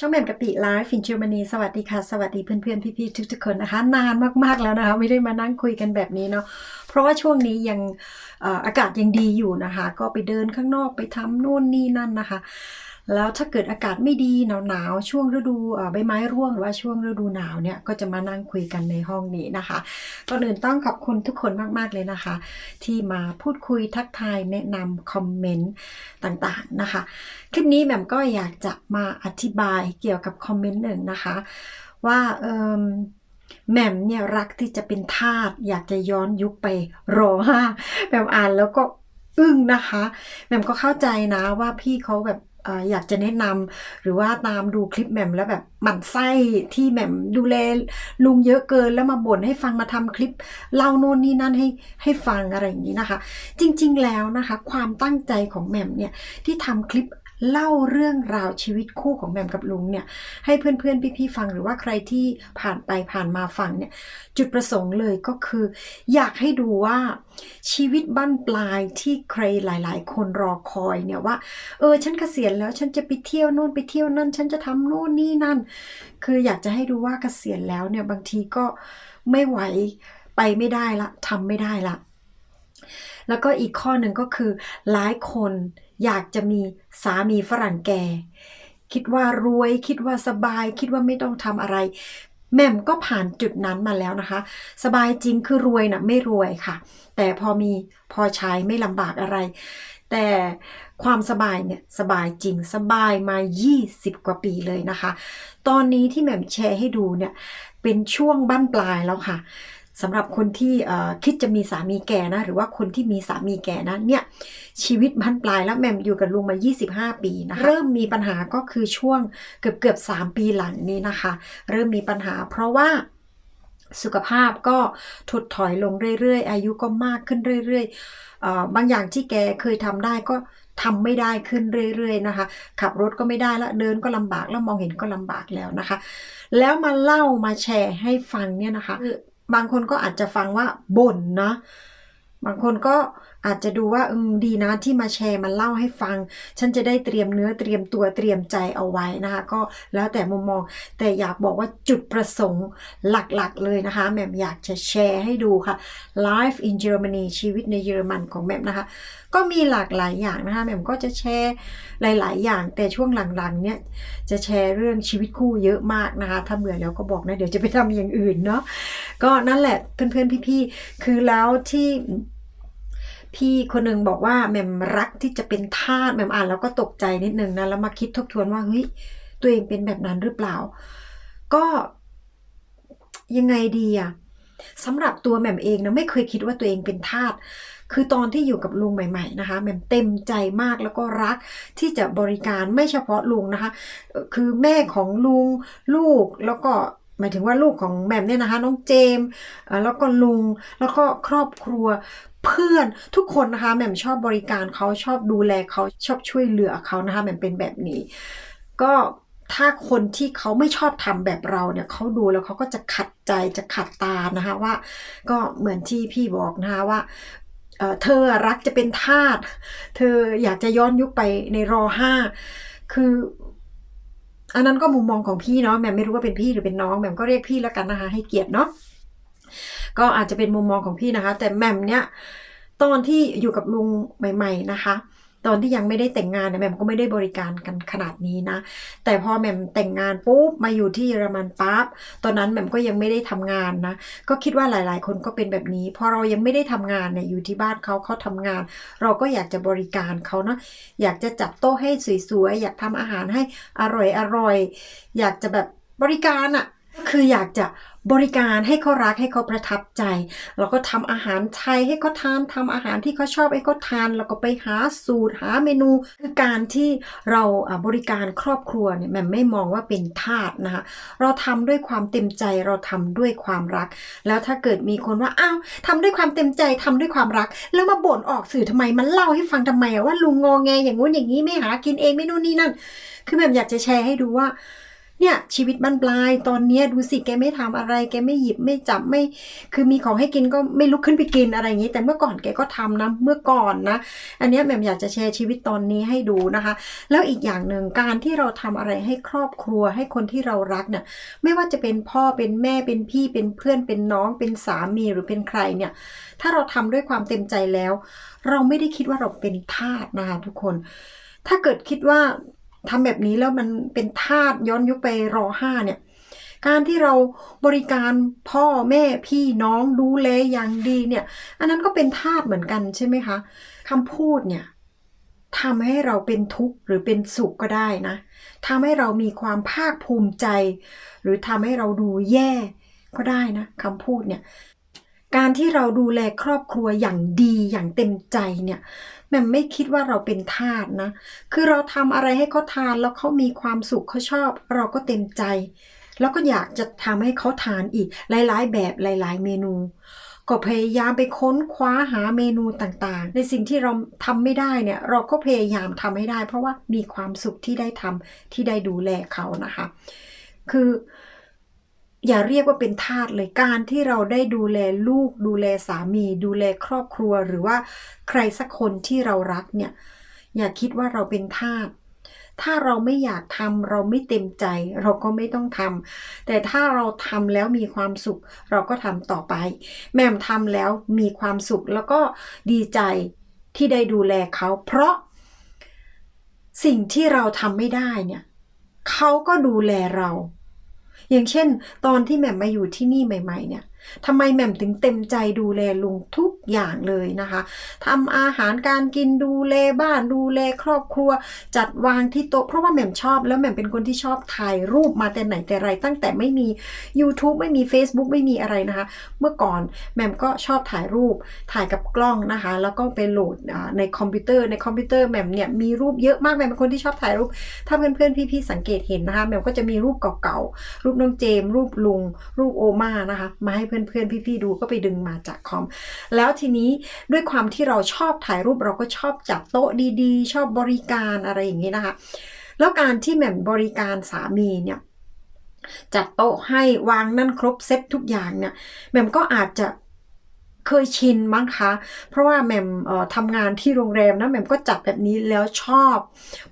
ช่องแหม่มกะปิไลฟ์ฟินเจอร์มานีสวัสดีค่ะ สวัสดีเพื่อนๆ พี่ๆ ทุกๆคนนะคะ นานมากๆแล้วนะคะ ไม่ได้มานั่งคุยกันแบบนี้เนาะเพราะว่าช่วงนี้ยังเอ่ออากาศยังดีอยู่นะคะ ก็ไปเดินข้างนอกไปทำนู่นนี่นั่นนะคะ แล้วถ้าเกิดอากาศไม่ดีหนาวๆช่วงฤดูใบไม้ร่วงหรือว่าช่วงฤดูหนาวเนี่ยก็จะมานั่งคุยกันในห้องนี้นะคะก่อนอื่นต้องขอบคุณทุกคนมากๆเลยนะคะ ที่มาพูดคุยทักทายแนะนำคอมเมนต์ต่างๆนะคะ คลิปนี้แหม่มก็อยากจะมาอธิบายเกี่ยวกับคอมเมนต์หนึ่งนะคะ ว่าเอิ่มแหม่มเนี่ยรักที่จะเป็นทาสอยากจะย้อนยุคไปรอห้าแหม่มอ่านแล้วก็อึ้งนะคะแหม่มก็เข้าใจนะว่าพี่เขาแบบ อยากจะแนะนำหรือว่าตามดูคลิปแหม่มแล้วแบบหมั่นไส้ที่แหม่มดูแลลุงเยอะเกินแล้วมาบ่นให้ฟังมาทำคลิปเล่าโน่นนี่นั่นให้ให้ฟังอะไรอย่างนี้นะคะ จริงๆแล้วนะคะ ความตั้งใจของแหม่มเนี่ยที่ทำคลิป เล่าเรื่องราวชีวิตคู่ของแหม่มกับลุงเนี่ยให้เพื่อนๆพี่ๆฟังหรือว่าใครที่ผ่านไปผ่านมาฟังเนี่ยจุดประสงค์เลยก็คือ อยากให้ดูว่าชีวิตบั้นปลายที่ใครหลาย ๆ คนรอคอยเนี่ยว่า เออฉันเกษียณแล้วฉันจะไปเที่ยวนู่นไปเที่ยวนั่น ฉันจะทำนู่นนี่นั่น คืออยากจะให้ดูว่าเกษียณแล้วเนี่ยบางทีก็ไม่ไหวไปไม่ได้ละทำไม่ได้ละแล้วก็อีกข้อหนึ่งก็คือหลายคน อยากจะมีสามีฝรั่งแก่ คิดว่ารวยคิดว่าสบาย คิดว่าไม่ต้องทำอะไร แม่มก็ผ่านจุดนั้นมาแล้วนะคะ สบายจริงคือรวยนะไม่รวยค่ะ แต่พอมีพอใช้ไม่ลำบากอะไร แต่ความสบายเนี่ยสบายจริงสบายมา 20 กว่าปีเลยนะคะ ตอนนี้ที่แม่มแชร์ให้ดูเนี่ยเป็นช่วงบั้นปลายแล้วค่ะ สำหรับคนที่คิดจะมีสามีแก่นะ หรือว่าคนที่มีสามีแก่นะเนี่ยชีวิตบั้นปลายแล้วแม่มอยู่กับลุงมา 25 ปีนะคะเริ่มมีปัญหาก็คือช่วงเกือบเกือบ3ปีหลังนี้นะคะ เริ่มมีปัญหาเพราะว่าสุขภาพก็ถดถอยลงเรื่อยๆ อายุก็มากขึ้นเรื่อยๆ บางอย่างที่แกเคยทำได้ก็ทำไม่ได้ขึ้นเรื่อยๆนะคะ ขับรถก็ไม่ได้ละเดินก็ลำบากแล้วมองเห็นก็ลำบากแล้วนะคะ แล้วมาเล่ามาแชร์ให้ฟังเนี่ยนะคะ บางคนก็อาจจะฟังว่าบ่นนะ บางคนก็อาจจะดูว่าอืมดีนะที่มาแชร์มาเล่าให้ฟัง ฉันจะได้เตรียมเนื้อเตรียมตัวเตรียมใจเอาไว้นะคะ ก็แล้วแต่มุมมอง แต่อยากบอกว่าจุดประสงค์หลักๆ เลยนะคะแหม่มอยากจะแชร์ให้ดูค่ะ Life in Germany ชีวิตในเยอรมันของแหม่มนะคะ ก็มีหลากหลายอย่างนะคะแหม่มก็จะแชร์หลาย ๆ อย่าง แต่ช่วงหลังๆเนี่ยจะแชร์เรื่องชีวิตคู่เยอะมากนะคะถ้าเบื่อแล้วก็บอกนะเดี๋ยวจะไปทำอย่างอื่นเนาะก็นั่นแหละเพื่อนๆพี่ๆคือแล้วที่ พี่คนหนึ่งบอกว่าแหม่มรักที่จะเป็นทาสแหม่มอ่านแล้วก็ตกใจนิดนึงนะแล้วมาคิดทบทวนว่าเฮ้ยตัวเองเป็นแบบนั้นหรือเปล่า ก็ยังไงดีอะสำหรับตัวแหม่มเองนะไม่เคยคิดว่าตัวเองเป็นทาส คือตอนที่อยู่กับลุงใหม่ ๆนะคะแหม่มเต็มใจมากแล้วก็รักที่จะบริการไม่เฉพาะลุงนะคะ คือแม่ของลุงลูกแล้วก็หมายถึงว่าลูกของแหม่มเนี่ยนะคะ น้องเจมแล้วก็ลุงแล้วก็ครอบครัว เพื่อนทุกคนนะคะแหม่มชอบบริการเขาชอบดูแลเขาชอบช่วยเหลือเขานะคะแหม่มเป็นแบบนี้ ก็ถ้าคนที่เขาไม่ชอบทำแบบเราเนี่ยเขาดูแล้วเขาก็จะขัดใจจะขัดตานะคะว่า ก็เหมือนที่พี่บอกนะคะว่าเเธอรักจะเป็นทาสเธออยากจะย้อนยุคไปในรอห้าคืออันนั้นก็มุมมองของพี่เนาะแหม่มไม่รู้ว่าเป็นพี่หรือเป็นน้องแหม่มก็เรียกพี่แล้วกันนะคะให้เกียรติเนาะ ก็อาจจะเป็นมุมมองของพี่นะคะ แต่แหม่มเนี่ยตอนที่อยู่กับลุงใหม่ ๆ นะคะตอนที่ยังไม่ได้แต่งงานเนี่ยแหม่มก็ไม่ได้บริการกันขนาดนี้นะ แต่พอแหม่มแต่งงานปุ๊บมาอยู่ที่เยอรมันปั๊บตอนนั้นแหม่มก็ยังไม่ได้ทำงานนะ ก็คิดว่าหลายๆ คนก็เป็นแบบนี้ พอเรายังไม่ได้ทำงานเนี่ยอยู่ที่บ้านเขาเขาทำงาน เราก็อยากจะบริการเขาเนาะอยากจะจัดโต๊ะให้สวยๆอยากทำอาหารให้อร่อยๆอยากจะแบบบริการอะ คืออยากจะบริการให้เขารักให้เขาประทับใจแล้วก็ทำอาหารไทยให้เขาทานทำอาหารที่เขาชอบให้เขาทานแล้วก็ไปหาสูตรหาเมนู คือการที่เราบริการครอบครัวเนี่ยแม่ไม่มองว่าเป็นทาสนะคะเราทำด้วยความเต็มใจเราทำด้วยความรัก แล้วถ้าเกิดมีคนว่าอ้าวทำด้วยความเต็มใจทำด้วยความรัก แล้วมาบ่นออกสื่อทำไมมันเล่าให้ฟังทำไมว่าลุงงอแงอย่างงู้นอย่างนี้ไม่หากินเองไม่นู่นนี่นั่น คือแหม่อยากจะแชร์ให้ดูว่า เนี่ยชีวิตบ้านปลายตอนเนี้ยดูสิแกไม่ทำอะไร แกไม่หยิบไม่จับไม่ คือมีของให้กินก็ไม่ลุกขึ้นไปกินอะไรอย่างนี้ แต่เมื่อก่อนแกก็ทำนะเมื่อก่อนนะ อันนี้แหม่มอยากจะแชร์ชีวิตตอนนี้ให้ดูนะคะ แล้วอีกอย่างหนึ่งการที่เราทำอะไรให้ครอบครัวให้คนที่เรารักเนี่ยไม่ว่าจะเป็นพ่อเป็นแม่เป็นพี่เป็นเพื่อนเป็นน้องเป็นสามีหรือเป็นใครเนี่ยถ้าเราทำด้วยความเต็มใจแล้ว เราไม่ได้คิดว่าเราเป็นทาสนะคะทุกคน ถ้าเกิดคิดว่า ทำแบบนี้แล้วมันเป็นทาสย้อนยุคไปรอห้าเนี่ย การที่เราบริการพ่อแม่พี่น้องดูแลอย่างดีเนี่ย อันนั้นก็เป็นทาสเหมือนกันใช่ไหมคะคำพูดเนี่ยทำให้เราเป็นทุกข์หรือเป็นสุขก็ได้นะทำให้เรามีความภาคภูมิใจ หรือทำให้เราดูแย่ก็ได้นะคำพูดเนี่ยการที่เราดูแลครอบครัวอย่างดีอย่างเต็มใจเนี่ย แม่ไม่คิดว่าเราเป็นทาสนะ คือเราทำอะไรให้เขาทานแล้วเขามีความสุขเขาชอบ เราก็เต็มใจ แล้วก็อยากจะทำให้เขาทานอีกหลาย ๆ แบบหลาย ๆ เมนู ก็พยายามไปค้นคว้าหาเมนูต่างๆ ในสิ่งที่เราทำไม่ได้เนี่ยเราก็พยายามทำให้ได้ เพราะว่ามีความสุขที่ได้ทำที่ได้ดูแลเขานะคะ คือ อย่าเรียกว่าเป็นทาสเลยการที่เราได้ดูแลลูก ดูแลสามี ดูแลครอบครัวหรือว่าใครสักคนที่เรารักเนี่ย อย่าคิดว่าเราเป็นทาสถ้าเราไม่อยากทำเราไม่เต็มใจ เราก็ไม่ต้องทำแต่ถ้าเราทำแล้วมีความสุข เราก็ทำต่อไป แม่มทำแล้วมีความสุขแล้วก็ดีใจที่ได้ดูแลเขา เพราะ สิ่งที่เราทำไม่ได้เนี่ยเขาก็ดูแลเรา อย่างเช่น ตอนที่แหม่มมาอยู่ที่นี่ใหม่ ๆ เนี่ยทำไมแหม่มถึงเต็มใจดูแลลุงทุกอย่างเลยนะคะทำอาหารการกินดูแลบ้านดูแลครอบครัว จัดวางที่โต๊ะเพราะว่าแหม่มชอบ แล้วแหม่มเป็นคนที่ชอบถ่ายรูปมาแต่ไหนแต่ไรตั้งแต่ไม่มี YouTube ไม่มี Facebook ไม่มีอะไรนะคะ เมื่อก่อนแหม่มก็ชอบถ่ายรูปถ่ายกับกล้องนะคะ แล้วก็ไปโหลดในคอมพิวเตอร์ในคอมพิวเตอร์แหม่มเนี่ยมีรูปเยอะมากแหม่มเป็นคนที่ชอบถ่ายรูป ถ้าเพื่อนๆพี่ๆสังเกตเห็นนะคะแหม่มก็จะมีรูปเก่าๆรูปน้องเจมรูปลุง รูปโอมานะคะมาให้เพื่อนๆพี่ๆดูก็ไปดึงมาจากคอม แล้วทีนี้ด้วยความที่เราชอบถ่ายรูปเราก็ชอบจัดโต๊ะดีๆ ชอบบริการอะไรอย่างนี้นะคะแล้วการที่แหม่มบริการสามีเนี่ยจัดโต๊ะให้วางนั่นครบเซตทุกอย่างเนี่ยแหม่มก็อาจจะ เคยชินมั้งคะ เพราะว่าแหม่มทำงานที่โรงแรมนะแหม่มก็จัดแบบนี้แล้วชอบ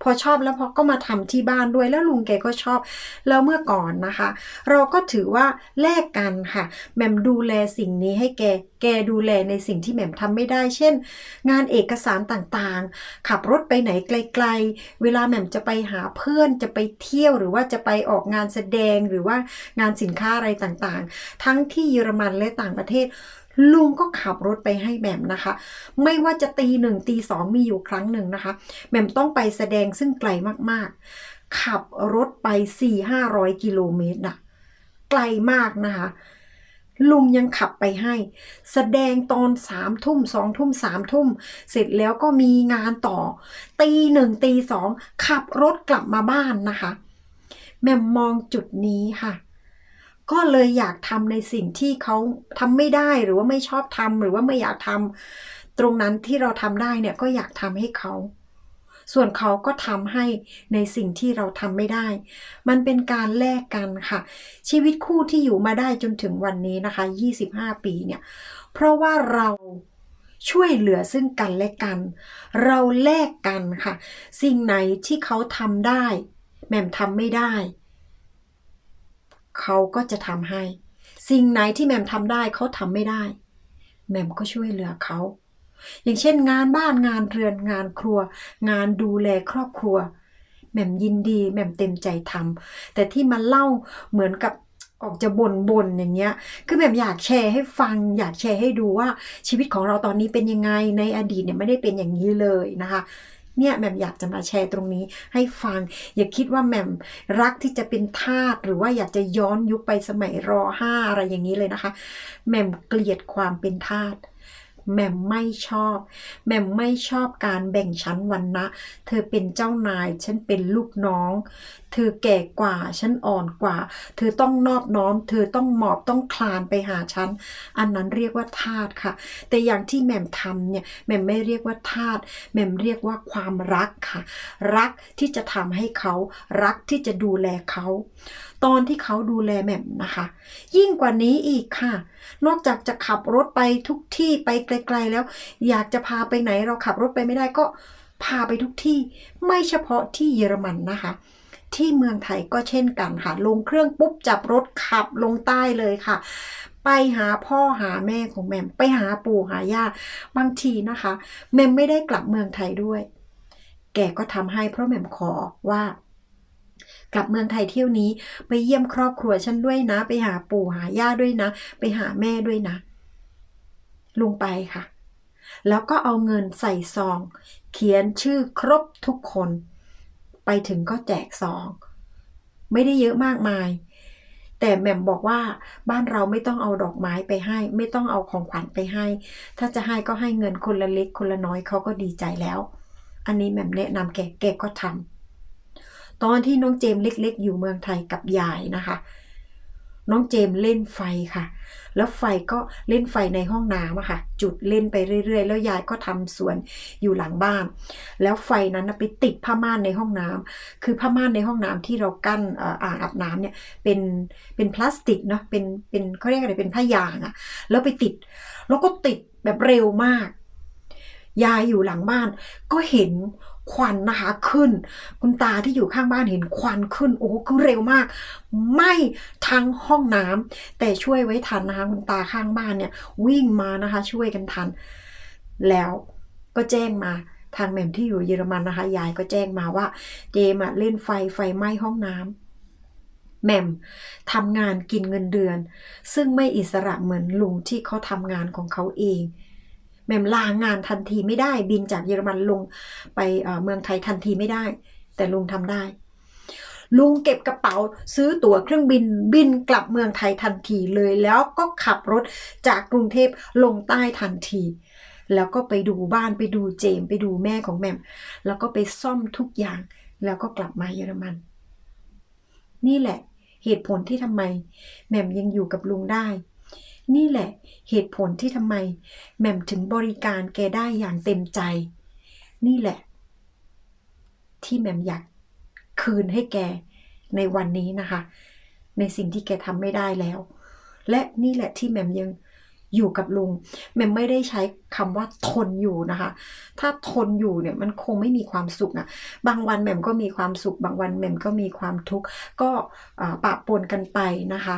พอชอบแล้วพอก็มาทำที่บ้านด้วยแล้วลุงแกก็ชอบ แล้วเมื่อก่อนนะคะ เราก็ถือว่าแลกกันค่ะแหม่มดูแลสิ่งนี้ให้แกแกดูแลในสิ่งที่แหม่มทำไม่ได้ เช่น งานเอกสารต่างๆ ขับรถไปไหนไกล ๆ เวลาแหม่มจะไปหาเพื่อนจะไปเที่ยวหรือว่าจะไปออกงานแสดงหรือว่างานสินค้าอะไรต่างๆ ทั้งที่เยอรมันและต่างประเทศ ลุงก็ขับรถไปให้แหม่มนะคะ ไม่ว่าจะตีหนึ่งตีสองมีอยู่ครั้งหนึ่งนะคะแหม่มต้องไปแสดงซึ่งไกลมากๆ ขับรถไปสี่ห้าร้อยกิโลเมตรน่ะไกลมากนะคะ ลุงยังขับไปให้ แสดงตอนสามทุ่มสองทุ่มสามทุ่ม เสร็จแล้วก็มีงานต่อ ตีหนึ่งตีสองขับรถกลับมาบ้านนะคะ แม่มมองจุดนี้ค่ะ ก็เลยอยากทำในสิ่งที่เขาทำไม่ได้หรือว่าไม่ชอบทำหรือว่าไม่อยากทำตรงนั้นที่เราทำได้เนี่ยก็อยากทำให้เขาส่วนเขาก็ทำให้ในสิ่งที่เราทำไม่ได้ มันเป็นการแลกกันค่ะ ชีวิตคู่ที่อยู่มาได้จนถึงวันนี้นะคะ 25 ปีเนี่ย เพราะว่าเราช่วยเหลือซึ่งกันและกัน เราแลกกันค่ะ สิ่งไหนที่เขาทำได้ แม่มทำไม่ได้ เขาก็จะทำให้ สิ่งไหนที่แหม่มทำได้เขาทำไม่ได้แหม่มก็ช่วยเหลือเขา อย่างเช่น งานบ้านงานเรือนงานครัว งานดูแลครอบครัวแหม่มยินดีแหม่มเต็มใจทำแต่ที่มาเล่าเหมือนกับออกจะบ่นบนอย่างเงี้ย คือแบบอยากแชร์ให้ฟัง อยากแชร์ให้ดูว่าชีวิตของเราตอนนี้เป็นยังไง ในอดีตเนี่ยไม่ได้เป็นอย่างนี้เลยนะคะ เนี่ยแหม่มอยากจะมาแชร์ตรงนี้ให้ฟัง อย่าคิดว่าแหม่มรักที่จะเป็นทาสหรือว่าอยากจะย้อนยุคไปสมัยรอห้าอะไรอย่างนี้เลยนะคะแหม่มเกลียดความเป็นทาสแหม่มไม่ชอบ แหม่มไม่ชอบการแบ่งชั้นวรรณะเธอเป็นเจ้านาย ฉันเป็นลูกน้อง เธอแก่กว่า ฉันอ่อนกว่า เธอต้องนอบน้อม เธอต้องหมอบต้องคลานไปหาฉัน อันนั้นเรียกว่าทาสค่ะ แต่อย่างที่แหม่มทำเนี่ยแหม่มไม่เรียกว่าทาสแหม่มเรียกว่าความรักค่ะ รักที่จะทำให้เขา รักที่จะดูแลเขา ตอนที่เขาดูแลแหม่มนะคะ ยิ่งกว่านี้อีกค่ะ นอกจากจะขับรถไปทุกที่ไปไกล ๆ แล้ว อยากจะพาไปไหนเราขับรถไปไม่ได้ก็พาไปทุกที่ไม่เฉพาะที่เยอรมันนะคะ ที่เมืองไทยก็เช่นกันค่ะ ลงเครื่องปุ๊บจับรถขับลงใต้เลยค่ะ ไปหาพ่อหาแม่ของแหม่มไปหาปู่หาย่าบางทีนะคะแหม่มไม่ได้กลับเมืองไทยด้วย แกก็ทำให้เพราะแหม่มขอว่ากลับเมืองไทยเที่ยวนี้ไปเยี่ยมครอบครัวฉันด้วยนะ ไปหาปู่หาย่าด้วยนะ ไปหาแม่ด้วยนะ ลุงไปค่ะ แล้วก็เอาเงินใส่ซอง เขียนชื่อครบทุกคน ไปถึงก็แจกซอง ไม่ได้เยอะมากมาย แต่แหม่มบอกว่าบ้านเราไม่ต้องเอาดอกไม้ไปให้ ไม่ต้องเอาของขวัญไปให้ ถ้าจะให้ก็ให้เงินคนละเล็กคนละน้อยเขาก็ดีใจแล้ว อันนี้แหม่มแนะนำแกแกก็ทำตอนที่น้องเจมส์เล็ก ๆ อยู่เมืองไทยกับยายนะคะ น้องเจมส์เล่นไฟค่ะ แล้วไฟก็เล่นไฟในห้องน้ำอะค่ะ จุดเล่นไปเรื่อย ๆ แล้วยายก็ทำสวนอยู่หลังบ้าน แล้วไฟนั้นไปติดผ้าม่านในห้องน้ำคือผ้าม่านในห้องน้ำที่เรากั้นอ่ออ่างอาบน้ำเนี่ยเป็นเป็นพลาสติกเนาะเป็นเป็นเขาเรียกอะไรเป็นผ้ายางอะแล้วไปติด แล้วก็ติดแบบเร็วมาก ยายอยู่หลังบ้าน ก็เห็นควันนะคะขึ้น คุณตาที่อยู่ข้างบ้านเห็นควันขึ้น โอ้คือเร็วมากไหม้ทั้งห้องน้ำแต่ช่วยไว้ทันนะคะคุณตาข้างบ้านเนี่ย วิ่งมานะคะ ช่วยกันทัน แล้วก็แจ้งมาทางแม่มที่อยู่เยอรมันนะคะยายก็แจ้งมาว่าเจมอะเล่นไฟไฟไหม้ห้องน้ำแหม่มทำงานกินเงินเดือน ซึ่งไม่อิสระเหมือนลุงที่เขาทำงานของเขาเอง แหม่มลางานทันทีไม่ได้ บินจากเยอรมันลงไปเมืองไทยทันทีไม่ได้ แต่ลุงทำได้ ลุงเก็บกระเป๋าซื้อตั๋วเครื่องบินบินกลับเมืองไทยทันทีเลยแล้วก็ขับรถจากกรุงเทพลงใต้ทันทีแล้วก็ไปดูบ้านไปดูเจมไปดูแม่ของแม่มแล้วก็ไปซ่อมทุกอย่าง แล้วก็กลับมาเยอรมัน นี่แหละ เหตุผลที่ทำไม แม่มยังอยู่กับลุงได้ นี่แหละ เหตุผลที่ทำไมแหม่มถึงบริการแกได้อย่างเต็มใจ นี่แหละ ที่แหม่มอยากคืนให้แกในวันนี้นะคะ ในสิ่งที่แกทำไม่ได้แล้ว และนี่แหละที่แหม่มยัง อยู่กับลุงแม่มไม่ได้ใช้คำว่าทนอยู่นะคะ ถ้าทนอยู่เนี่ยมันคงไม่มีความสุขนะบางวันแม่มก็มีความสุข บางวันแม่มก็มีความทุกข์ก็ปะปนกันไปนะคะ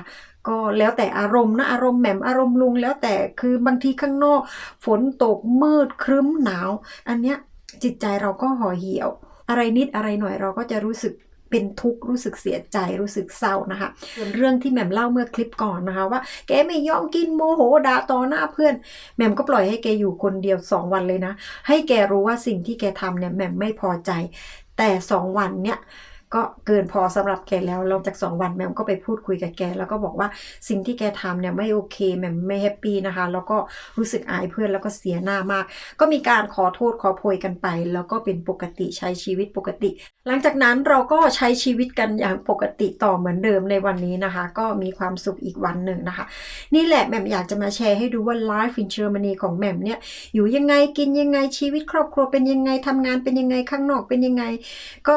ก็แล้วแต่อารมณ์นะอารมณ์แหม่มอารมณ์ลุงแล้วแต่คือบางทีข้างนอก ฝนตกมืดครึ้มหนาว อันเนี้ยจิตใจเราก็ห่อเหี่ยว อะไรนิดอะไรหน่อยเราก็จะรู้สึก เป็นทุกข์รู้สึกเสียใจรู้สึกเศร้านะคะส่วนเรื่องที่แหม่มเล่าเมื่อคลิปก่อนนะคะ ว่าแกไม่ยอมกินโมโหด่าต่อหน้าเพื่อนแหม่มก็ปล่อยให้แกอยู่คนเดียวสองวันเลยนะ ให้แกรู้ว่าสิ่งที่แกทำเนี่ยแหม่มไม่พอใจ แต่สองวันเนี่ย ก็เกินพอสำหรับแกแล้วหลังจากสองวันแหม่มก็ไปพูดคุยกับแก แล้วก็บอกว่าสิ่งที่แกทำเนี่ยไม่โอเคแหม่มไม่แฮปปี้นะคะ แล้วก็รู้สึกอายเพื่อนแล้วก็เสียหน้ามาก ก็มีการขอโทษขอโพยกันไป แล้วก็เป็นปกติใช้ชีวิตปกติ หลังจากนั้นเราก็ใช้ชีวิตกันอย่างปกติต่อเหมือนเดิมในวันนี้นะคะ ก็มีความสุขอีกวันหนึ่งนะคะ นี่แหละแหม่มอยากจะมาแชร์ให้ดูว่า Life in Germany ของแหม่มเนี่ยอยู่ยังไงกินยังไงชีวิตครอบครัวเป็นยังไงทำงานเป็นยังไงข้างนอกเป็นยังไง ก็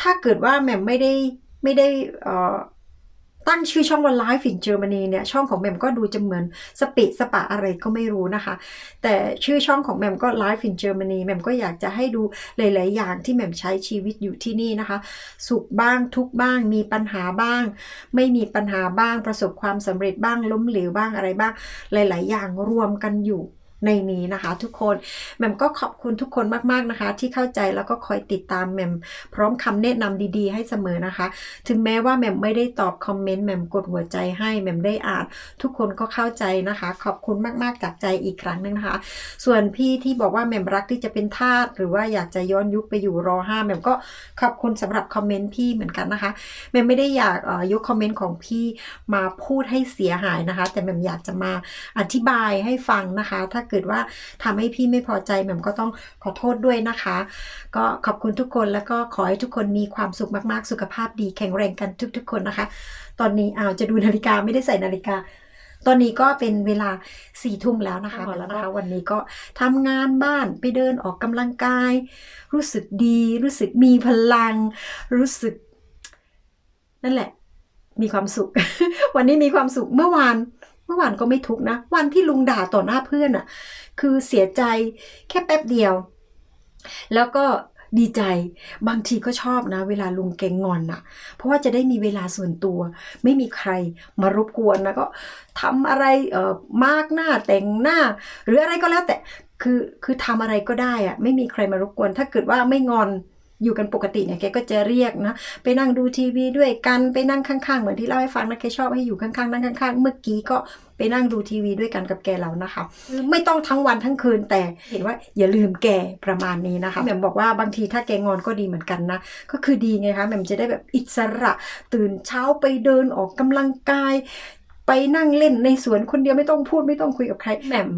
ถ้าเกิดว่าแหม่มไม่ได้ไม่ได้ตั้งชื่อช่องว่า Life in Germany เนี่ยช่องของแหม่มก็ดูจะเหมือนสปะสปะอะไรก็ไม่รู้นะคะ แต่ชื่อช่องของแหม่มก็ Life in Germany แหม่มก็อยากจะให้ดูหลาย ๆ อย่างที่แหม่มใช้ชีวิตอยู่ที่นี่นะคะ สุขบ้างทุกบ้าง มีปัญหาบ้าง ไม่มีปัญหาบ้างประสบความสำเร็จบ้างล้มเหลวบ้างอะไรบ้าง หลาย ๆ อย่างรวมกันอยู่ ในนี้นะคะทุกคนแหม่มก็ขอบคุณทุกคนมากๆนะคะ ที่เข้าใจแล้วก็คอยติดตามแหม่มพร้อมคำแนะนำดีๆ ให้เสมอนะคะ ถึงแม้ว่าแหม่มไม่ได้ตอบคอมเมนต์แหม่มกดหัวใจให้แหม่มได้อ่านทุกคนก็เข้าใจนะคะ ขอบคุณมากๆจากใจอีกครั้งนึงนะคะ ส่วนพี่ที่บอกว่าแหม่มรักที่จะเป็นทาสหรือว่าอยากจะย้อนยุคไปอยู่รอห้าแหม่มก็ขอบคุณสำหรับคอมเมนต์พี่เหมือนกันนะคะแหม่มไม่ได้อยากเอ่อยกคอมเมนต์ของพี่มาพูดให้เสียหายนะคะ แต่แหม่มอยากจะมาอธิบายให้ฟังนะคะ ถ้าเกิดว่าทำให้พี่ไม่พอใจแหม่มก็ต้องขอโทษด้วยนะคะ ก็ขอบคุณทุกคนแล้วก็ขอให้ทุกคนมีความสุขมากๆ สุขภาพดีแข็งแรงกันทุก ๆ คนนะคะ ตอนนี้อ้าวจะดูนาฬิกาไม่ได้ใส่นาฬิกาตอนนี้ก็เป็นเวลาสี่ทุ่มแล้วนะคะแล้วนะคะวันนี้ก็ทำงานบ้านไปเดินออกกำลังกาย รู้สึกดี รู้สึกมีพลัง รู้สึก นั่นแหละ มีความสุข วันนี้มีความสุขเมื่อวานเมื่อวานก็ไม่ทุกนะ วันที่ลุงด่าต่อหน้าเพื่อนอะ่ะ คือเสียใจแค่แป๊บเดียว แล้วก็ดีใจบางทีก็ชอบนะ เวลาลุงเกงงอนอะ่ะ เพราะว่าจะได้มีเวลาส่วนตัว ไม่มีใครมารบกวนนะก็ทำอะไรเอ่อมากหน้าแต่งหน้า หรืออะไรก็แล้วแต่คือคือทำอะไรก็ได้อะ ไม่มีใครมารบกวน ถ้าเกิดว่าไม่งอน อยู่กันปกติเนี่ยแกก็จะเรียกนะ ไปนั่งดูทีวีด้วยกันไปนั่งข้างๆ เหมือนที่เล่าให้ฟังนะแกชอบให้อยู่ข้างๆนั่งข้างๆ เมื่อกี้ก็ไปนั่งดูทีวีด้วยกันกับแกแล้วนะคะ ไม่ต้องทั้งวันทั้งคืนแต่เห็นว่าอย่าลืมแกประมาณนี้นะคะแหม่มบอกว่าบางทีถ้าแกงอนก็ดีเหมือนกันนะ ก็คือดีไงคะแหม่มจะได้แบบอิสระ ตื่นเช้าไปเดินออกกำลังกาย ไปนั่งเล่นในสวนคนเดียวไม่ต้องพูดไม่ต้องคุยกับใครแหม่ม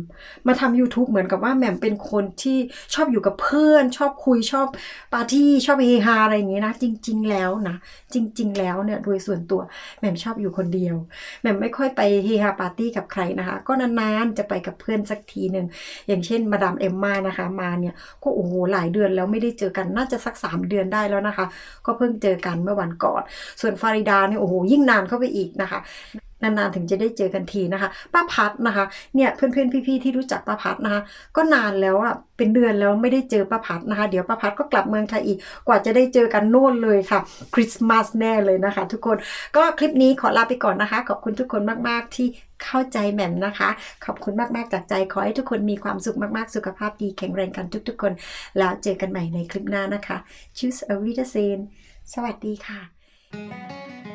มาทำ YouTube เหมือนกับว่าแหม่มเป็นคนที่ชอบอยู่กับเพื่อน ชอบคุยชอบปาร์ตี้ชอบเฮฮาอะไรอย่างนี้นะ จริง ๆ แล้วนะ จริง ๆ แล้วเนี่ยโดยส่วนตัวแหม่มชอบอยู่คนเดียวแหม่มไม่ค่อยไปเฮฮาปาร์ตี้กับใครนะคะ ก็นานๆจะไปกับเพื่อนสักทีหนึ่งอย่างเช่นมาดามเอมมานะคะ มาเนี่ยก็โอ้โหหลายเดือนแล้วไม่ได้เจอกันน่าจะสัก 3 เดือนได้แล้วนะคะ ก็เพิ่งเจอกันเมื่อวันก่อน ส่วนฟาริดาเนี่ยโอ้โหยิ่งนานเข้าไปอีกนะคะ นานๆถึงจะได้เจอกันทีนะคะ ป้าพัดนะคะเนี่ยเพื่อนๆพี่ๆที่รู้จักป้าพัดนะคะ ก็นานแล้วอะเป็นเดือนแล้วไม่ได้เจอป้าพัดนะคะ เดี๋ยวป้าพัดก็กลับเมืองไทยอีกกว่าจะได้เจอกันโน่นเลยค่ะคริสต์มาสแน่เลยนะคะ ทุกคนก็คลิปนี้ขอลาไปก่อนนะคะ ขอบคุณทุกคนมากๆที่เข้าใจแหม่มนะคะ ขอบคุณมาก ๆ จากใจ ขอให้ทุกคนมีความสุขมาก ๆ สุขภาพดีแข็งแรงกันทุก ๆ คน แล้วเจอกันใหม่ในคลิปหน้านะคะ Choose a w i d e r s e n สวัสดีค่ะ